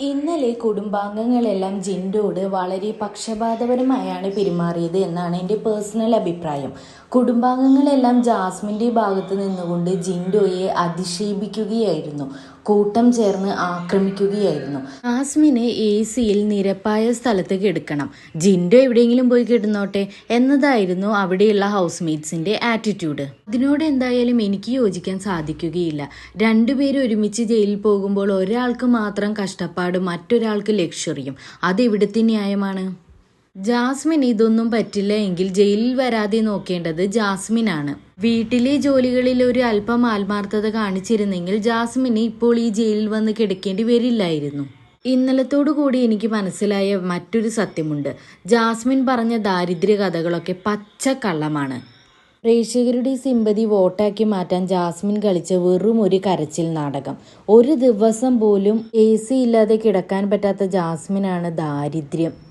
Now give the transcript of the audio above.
ഇന്നലെ കുടുംബാംഗങ്ങളെല്ലാം ജിൻഡോട് വളരെ പക്ഷപാതപരമായാണ് പെരുമാറിയത് എന്നാണ് എന്റെ പേഴ്സണൽ അഭിപ്രായം. കുടുംബാംഗങ്ങളെല്ലാം ജാസ്മിന്റെ ഭാഗത്ത് നിന്നുകൊണ്ട് ജിൻഡോയെ അധിക്ഷേപിക്കുകയായിരുന്നു കൂട്ടം ചേർന്ന് ആക്രമിക്കുകയായിരുന്നു. ആസ്മിനെ എ സിയിൽ നിരപ്പായ സ്ഥലത്ത് കിടക്കണം ജിൻഡോ എവിടെയെങ്കിലും പോയി കിടന്നോട്ടെ എന്നതായിരുന്നു അവിടെയുള്ള ഹൗസ് മേറ്റ്സിന്റെ ആറ്റിറ്റ്യൂഡ്. അതിനോട് എന്തായാലും എനിക്ക് യോജിക്കാൻ സാധിക്കുകയില്ല. രണ്ടുപേരും ഒരുമിച്ച് ജയിലിൽ പോകുമ്പോൾ ഒരാൾക്ക് മാത്രം കഷ്ടപ്പാട് മറ്റൊരാൾക്ക് ലക്ഷറിയും. അതെവിടുത്തെ ന്യായമാണ്? ജാസ്മിൻ ഇതൊന്നും പറ്റില്ല എങ്കിൽ ജയിലിൽ വരാതെ നോക്കേണ്ടത് ജാസ്മിനാണ്. വീട്ടിലെ ജോലികളിൽ ഒരു അല്പം ആത്മാർത്ഥത കാണിച്ചിരുന്നെങ്കിൽ ജാസ്മിന് ഇപ്പോൾ ഈ ജയിലിൽ വന്ന് കിടക്കേണ്ടി വരില്ലായിരുന്നു. ഇന്നലത്തോടു കൂടി എനിക്ക് മനസ്സിലായ മറ്റൊരു സത്യമുണ്ട്. ജാസ്മിൻ പറഞ്ഞ ദാരിദ്ര്യ കഥകളൊക്കെ പച്ച കള്ളമാണ്. പ്രേക്ഷകരുടെ സിമ്പതി വോട്ടാക്കി മാറ്റാൻ ജാസ്മിൻ കളിച്ച വെറും ഒരു കരച്ചിൽ നാടകം. ഒരു ദിവസം പോലും എ സി ഇല്ലാതെ കിടക്കാൻ പറ്റാത്ത ജാസ്മിനാണ് ദാരിദ്ര്യം.